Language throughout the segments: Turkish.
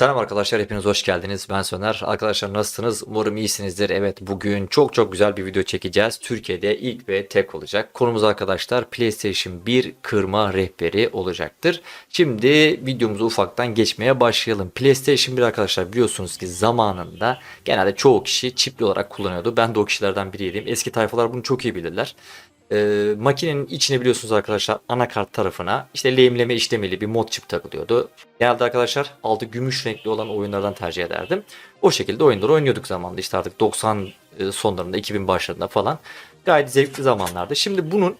Selam arkadaşlar hepiniz hoş geldiniz. Ben Soner. Arkadaşlar nasılsınız? Umarım iyisinizdir. Evet bugün çok çok güzel bir video çekeceğiz. Türkiye'de ilk ve tek olacak. Konumuz arkadaşlar PlayStation 1 kırma rehberi olacaktır. Şimdi videomuzu ufaktan geçmeye başlayalım. PlayStation 1 arkadaşlar biliyorsunuz ki zamanında genelde çoğu kişi çipli olarak kullanıyordu. Ben de o kişilerden biriydim. Eski tayfalar bunu çok iyi bilirler. Ee, makinenin içine biliyorsunuz arkadaşlar anakart tarafına işte lehimleme işlemeli bir mod çip takılıyordu. Genelde arkadaşlar altı gümüş renkli olan oyunlardan tercih ederdim. O şekilde oyunları oynuyorduk zamanında işte artık 90 sonlarında 2000 başlarında falan. Gayet zevkli zamanlarda. Şimdi bunun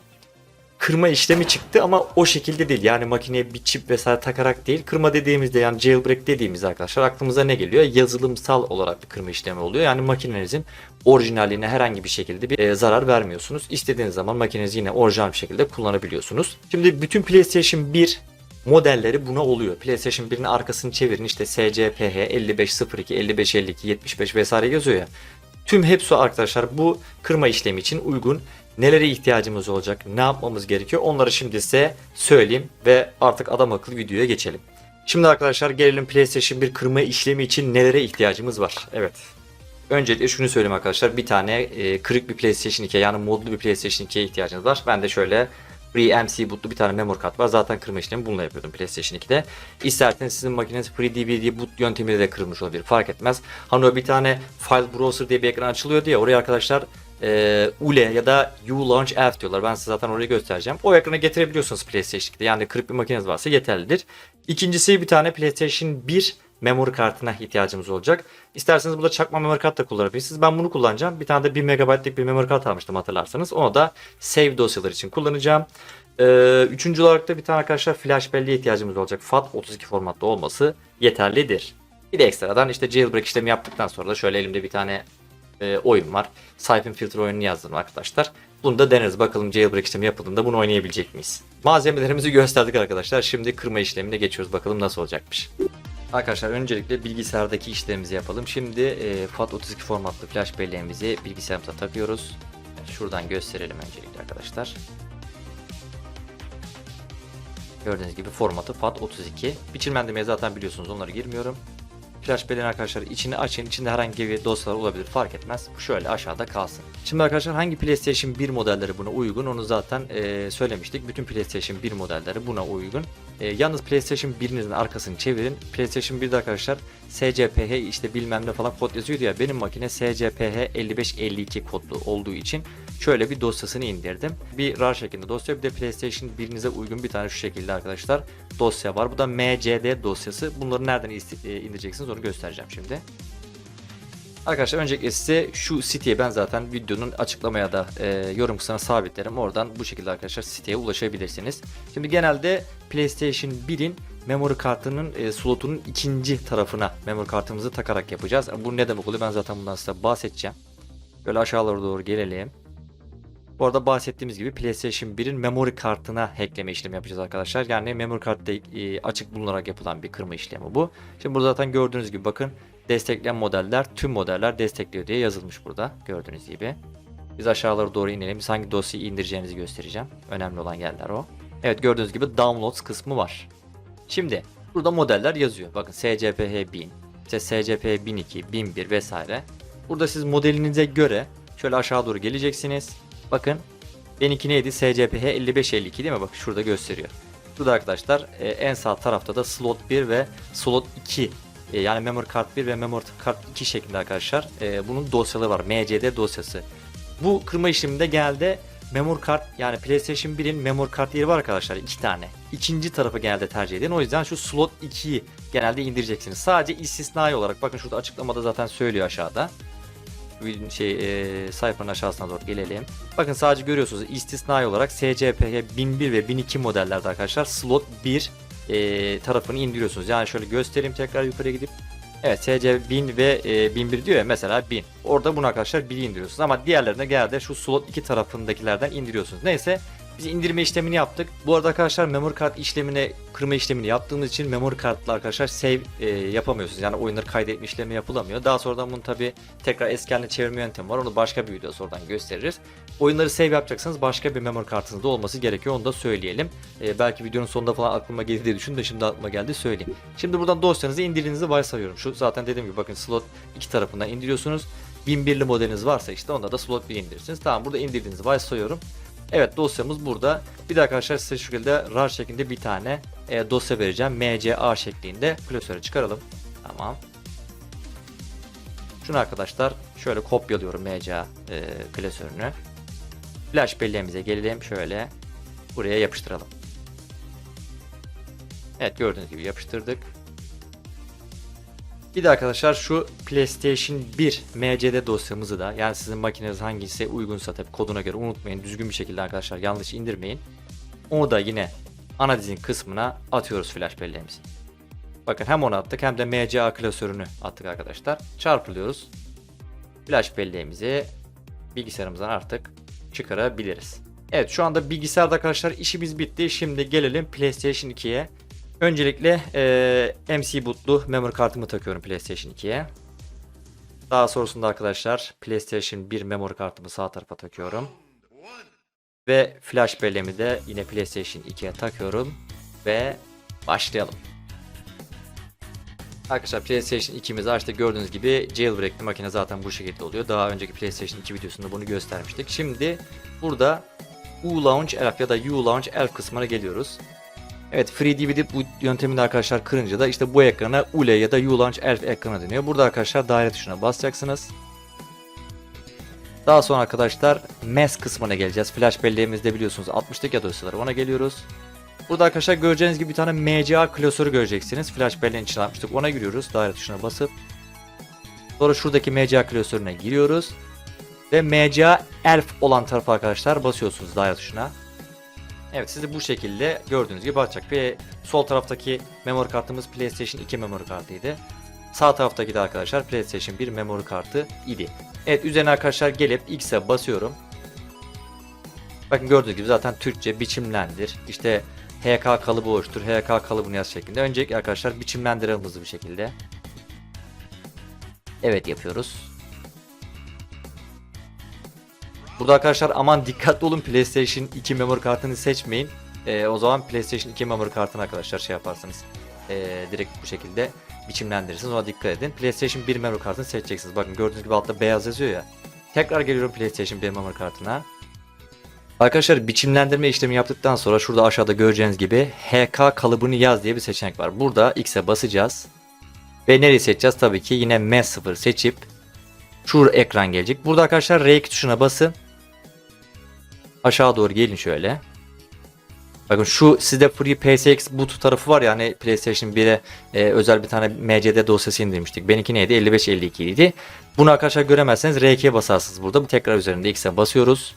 kırma işlemi çıktı ama o şekilde değil. Yani makineye bir çip vesaire takarak değil. Kırma dediğimizde yani jailbreak dediğimiz arkadaşlar aklımıza ne geliyor? Yazılımsal olarak bir kırma işlemi oluyor. Yani makinenizin orijinaline herhangi bir şekilde bir e, zarar vermiyorsunuz. İstediğiniz zaman makinenizi yine orijinal bir şekilde kullanabiliyorsunuz. Şimdi bütün PlayStation 1 modelleri buna oluyor. PlayStation 1'in arkasını çevirin işte SCPH 5502, 5552, 75 vesaire yazıyor ya. Tüm hepsi arkadaşlar bu kırma işlemi için uygun. Nelere ihtiyacımız olacak, ne yapmamız gerekiyor onları şimdi size söyleyeyim ve artık adam akıllı videoya geçelim. Şimdi arkadaşlar gelelim PlayStation 1 kırma işlemi için nelere ihtiyacımız var. Evet. Öncelikle şunu söyleyeyim arkadaşlar. Bir tane e, kırık bir PlayStation 2 yani modlu bir PlayStation 2'ye ihtiyacınız var. Ben de şöyle FreeMC bootlu bir tane memory kart var. Zaten kırma işlemi bununla yapıyordum PlayStation 2'de. İsterseniz sizin makineniz Free DVD boot yöntemiyle de kırılmış olabilir. Fark etmez. Hani o bir tane file browser diye bir ekran açılıyordu ya. Oraya arkadaşlar e, ULE ya da U-Launch F diyorlar. Ben size zaten orayı göstereceğim. O ekrana getirebiliyorsunuz PlayStation 2'de. Yani kırık bir makineniz varsa yeterlidir. İkincisi bir tane PlayStation 1 memory kartına ihtiyacımız olacak. İsterseniz burada çakma memory kart da kullanabilirsiniz. Ben bunu kullanacağım. Bir tane de 1 MB'lik bir memory kart almıştım hatırlarsanız. Onu da save dosyalar için kullanacağım. Ee, üçüncü olarak da bir tane arkadaşlar flash belleğe ihtiyacımız olacak. FAT32 formatta olması yeterlidir. Bir de ekstradan işte jailbreak işlemi yaptıktan sonra da şöyle elimde bir tane e, oyun var. Siphon Filter oyununu yazdım arkadaşlar. Bunu da deneriz. Bakalım jailbreak işlemi yapıldığında bunu oynayabilecek miyiz? Malzemelerimizi gösterdik arkadaşlar. Şimdi kırma işlemine geçiyoruz. Bakalım nasıl olacakmış. Arkadaşlar öncelikle bilgisayardaki işlemimizi yapalım. Şimdi e, FAT32 formatlı flash belleğimizi bilgisayarımıza takıyoruz. Şuradan gösterelim öncelikle arkadaşlar. Gördüğünüz gibi formatı FAT32. Biçimlendirmeye zaten biliyorsunuz onları girmiyorum. Flash belleğin arkadaşlar içini açın. İçinde herhangi bir dosyalar olabilir fark etmez. Bu şöyle aşağıda kalsın. Şimdi arkadaşlar hangi PlayStation 1 modelleri buna uygun onu zaten e, söylemiştik. Bütün PlayStation 1 modelleri buna uygun. E, yalnız PlayStation 1'inizin arkasını çevirin. PlayStation 1'de arkadaşlar SCPH işte bilmem ne falan kod yazıyordu ya. Benim makine SCPH 5552 kodlu olduğu için şöyle bir dosyasını indirdim. Bir RAR şeklinde dosya bir de PlayStation 1'inize uygun bir tane şu şekilde arkadaşlar dosya var. Bu da MCD dosyası. Bunları nereden e, indireceksiniz onu göstereceğim şimdi. Arkadaşlar öncelikle size şu siteye ben zaten videonun açıklamaya da e, yorum kısmına sabitlerim. Oradan bu şekilde arkadaşlar siteye ulaşabilirsiniz. Şimdi genelde PlayStation 1'in memory kartının e, slotunun ikinci tarafına memory kartımızı takarak yapacağız. Bu ne demek oluyor ben zaten bundan size bahsedeceğim. Böyle aşağılara doğru gelelim. Bu arada bahsettiğimiz gibi PlayStation 1'in memory kartına hackleme işlemi yapacağız arkadaşlar. Yani memory kartta e, açık bulunarak yapılan bir kırma işlemi bu. Şimdi burada zaten gördüğünüz gibi bakın destekleyen modeller tüm modeller destekliyor diye yazılmış burada gördüğünüz gibi. Biz aşağılara doğru inelim. Biz hangi dosyayı indireceğinizi göstereceğim. Önemli olan yerler o. Evet gördüğünüz gibi downloads kısmı var. Şimdi burada modeller yazıyor. Bakın SCPH 1000, işte SCP 1002, 1001 vesaire. Burada siz modelinize göre şöyle aşağı doğru geleceksiniz. Bakın benimki neydi? SCPH 5552 değil mi? Bak şurada gösteriyor. Burada arkadaşlar e, en sağ tarafta da slot 1 ve slot 2 e, yani memory kart 1 ve memory kart 2 şeklinde arkadaşlar e, bunun dosyaları var. MCD dosyası. Bu kırma işleminde geldi memory kart yani PlayStation 1'in memory kart yeri var arkadaşlar iki tane. İkinci tarafı genelde tercih edin. O yüzden şu slot 2'yi genelde indireceksiniz. Sadece istisnai olarak bakın şurada açıklamada zaten söylüyor aşağıda şey e, sayfanın aşağısına doğru gelelim. Bakın sadece görüyorsunuz istisnai olarak SCPH 1001 ve 1002 modellerde arkadaşlar slot 1 e, tarafını indiriyorsunuz. Yani şöyle göstereyim tekrar yukarıya gidip. Evet SC 1000 ve e, 1001 diyor ya mesela 1000. Orada bunu arkadaşlar 1'i indiriyorsunuz ama diğerlerine genelde şu slot 2 tarafındakilerden indiriyorsunuz. Neyse Biz indirme işlemini yaptık. Bu arada arkadaşlar memory kart işlemine kırma işlemini yaptığımız için memory kartla arkadaşlar save e, yapamıyorsunuz. Yani oyunları kaydetme işlemi yapılamıyor. Daha sonradan bunu tabi tekrar eski haline çevirme yöntemi var. Onu başka bir video sonradan gösteririz. Oyunları save yapacaksanız başka bir memory kartınızda olması gerekiyor. Onu da söyleyelim. E, belki videonun sonunda falan aklıma gelir diye düşündüm de şimdi aklıma geldi söyleyeyim. Şimdi buradan dosyanızı indirdiğinizi varsayıyorum. Şu zaten dediğim gibi bakın slot iki tarafından indiriyorsunuz. 1001'li modeliniz varsa işte onda da slot 1 indirirsiniz. Tamam burada indirdiğinizi varsayıyorum. Evet dosyamız burada. Bir de arkadaşlar size şu şekilde RAR şeklinde bir tane e, dosya vereceğim. MCA şeklinde klasöre çıkaralım. Tamam. Şunu arkadaşlar şöyle kopyalıyorum MCA e, klasörünü. Flash belleğimize gelelim. Şöyle buraya yapıştıralım. Evet gördüğünüz gibi yapıştırdık. Bir de arkadaşlar şu PlayStation 1 MCD dosyamızı da yani sizin makineniz hangisi uygunsa tabi koduna göre unutmayın düzgün bir şekilde arkadaşlar yanlış indirmeyin. Onu da yine ana dizin kısmına atıyoruz flash belleğimizi. Bakın hem onu attık hem de MCA klasörünü attık arkadaşlar. Çarpılıyoruz. Flash belleğimizi bilgisayarımızdan artık çıkarabiliriz. Evet şu anda bilgisayarda arkadaşlar işimiz bitti. Şimdi gelelim PlayStation 2'ye. Öncelikle e, MC bootlu memory kartımı takıyorum PlayStation 2'ye. Daha sonrasında arkadaşlar PlayStation 1 memory kartımı sağ tarafa takıyorum. Ve flash belleğimi de yine PlayStation 2'ye takıyorum. Ve başlayalım. Arkadaşlar PlayStation 2'mizi açtık gördüğünüz gibi jailbreak'li makine zaten bu şekilde oluyor. Daha önceki PlayStation 2 videosunda bunu göstermiştik. Şimdi burada U Launch Elf ya da U Launch Elf kısmına geliyoruz. Evet Free DVD bu yöntemini arkadaşlar kırınca da işte bu ekrana ULE ya da ULaunch Elf ekranı deniyor. Burada arkadaşlar daire tuşuna basacaksınız. Daha sonra arkadaşlar MES kısmına geleceğiz. Flash belleğimizde biliyorsunuz 60'lık ya dosyaları ona geliyoruz. Burada arkadaşlar göreceğiniz gibi bir tane MCA klasörü göreceksiniz. Flash belleğin içine atmıştık. Ona giriyoruz. Daire tuşuna basıp. Sonra şuradaki MCA klasörüne giriyoruz. Ve MCA Elf olan tarafa arkadaşlar basıyorsunuz daire tuşuna. Evet sizi bu şekilde gördüğünüz gibi açacak. Ve sol taraftaki memory kartımız PlayStation 2 memory kartıydı. Sağ taraftaki de arkadaşlar PlayStation 1 memory kartı idi. Evet üzerine arkadaşlar gelip X'e basıyorum. Bakın gördüğünüz gibi zaten Türkçe biçimlendir. İşte HK kalıbı oluştur. HK kalıbını yaz şeklinde. Öncelikle arkadaşlar biçimlendirelim hızlı bir şekilde. Evet yapıyoruz. Burada arkadaşlar aman dikkatli olun PlayStation 2 memory kartını seçmeyin. Ee, o zaman PlayStation 2 memory kartını arkadaşlar şey yaparsınız. Ee, direkt bu şekilde biçimlendirirsiniz. Ona dikkat edin. PlayStation 1 memory kartını seçeceksiniz. Bakın gördüğünüz gibi altta beyaz yazıyor ya. Tekrar geliyorum PlayStation 1 memory kartına. Arkadaşlar biçimlendirme işlemi yaptıktan sonra şurada aşağıda göreceğiniz gibi HK kalıbını yaz diye bir seçenek var. Burada X'e basacağız. Ve nereyi seçeceğiz? Tabii ki yine M0 seçip şu ekran gelecek. Burada arkadaşlar R2 tuşuna basın. Aşağı doğru gelin şöyle. Bakın şu sizde Free PSX boot tarafı var ya hani PlayStation 1'e e, özel bir tane MCD dosyası indirmiştik. Benimki neydi? 5552 idi. Bunu arkadaşlar göremezseniz R2'ye basarsınız burada. Bu tekrar üzerinde X'e basıyoruz.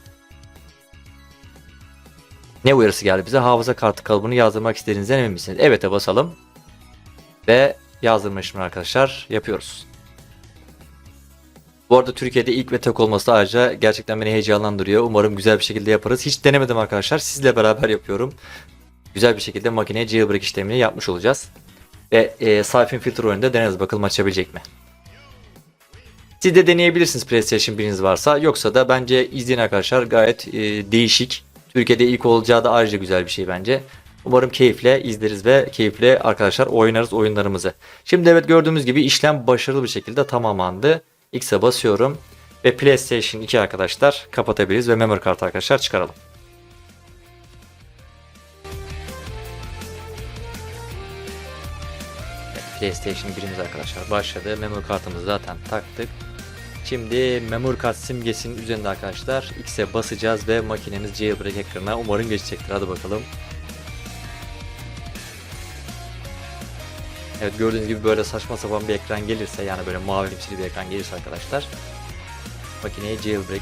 Ne uyarısı geldi bize? Hafıza kartı kalıbını yazdırmak istediğinizden emin misiniz? Evet'e basalım. Ve yazdırma işlemini arkadaşlar yapıyoruz. Bu arada Türkiye'de ilk ve tek olması ayrıca gerçekten beni heyecanlandırıyor. Umarım güzel bir şekilde yaparız. Hiç denemedim arkadaşlar. Sizle beraber yapıyorum. Güzel bir şekilde makineye jailbreak işlemini yapmış olacağız. Ve e, Siphon Filter oyununda deneriz bakalım açabilecek mi? Siz de deneyebilirsiniz PlayStation 1'iniz varsa. Yoksa da bence izleyin arkadaşlar gayet e, değişik. Türkiye'de ilk olacağı da ayrıca güzel bir şey bence. Umarım keyifle izleriz ve keyifle arkadaşlar oynarız oyunlarımızı. Şimdi evet gördüğümüz gibi işlem başarılı bir şekilde tamamlandı. X'e basıyorum ve PlayStation 2 arkadaşlar kapatabiliriz ve memory kartı arkadaşlar çıkaralım. PlayStation 1'imiz arkadaşlar başladı. Memory kartımızı zaten taktık. Şimdi memory kart simgesinin üzerinde arkadaşlar X'e basacağız ve makinemiz jailbreak ekranına umarım geçecektir. Hadi bakalım. Evet gördüğünüz gibi böyle saçma sapan bir ekran gelirse yani böyle mavilimsi bir ekran gelirse arkadaşlar makineyi jailbreak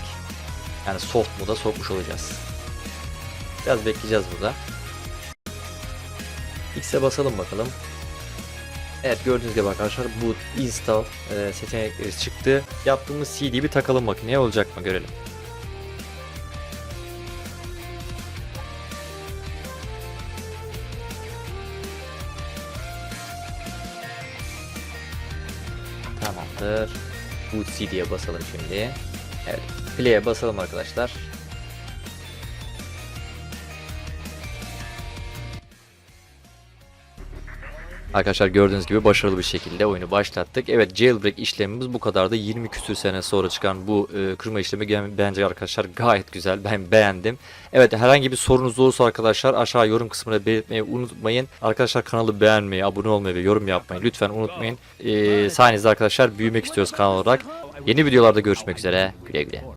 yani soft moda sokmuş olacağız. Biraz bekleyeceğiz burada. X'e basalım bakalım. Evet gördüğünüz gibi arkadaşlar boot install e, seçenekleri çıktı. Yaptığımız CD'yi bir takalım makineye olacak mı görelim. Tamamdır. Bu CD'ye basalım şimdi. Evet. Play'e basalım arkadaşlar. Arkadaşlar gördüğünüz gibi başarılı bir şekilde oyunu başlattık. Evet jailbreak işlemimiz bu kadardı. 20 küsür sene sonra çıkan bu e, kırma işlemi bence arkadaşlar gayet güzel. Ben beğendim. Evet herhangi bir sorunuz olursa arkadaşlar aşağı yorum kısmına belirtmeyi unutmayın. Arkadaşlar kanalı beğenmeyi, abone olmayı ve yorum yapmayı lütfen unutmayın. E, sayenizde arkadaşlar büyümek istiyoruz kanal olarak. Yeni videolarda görüşmek üzere. Güle güle.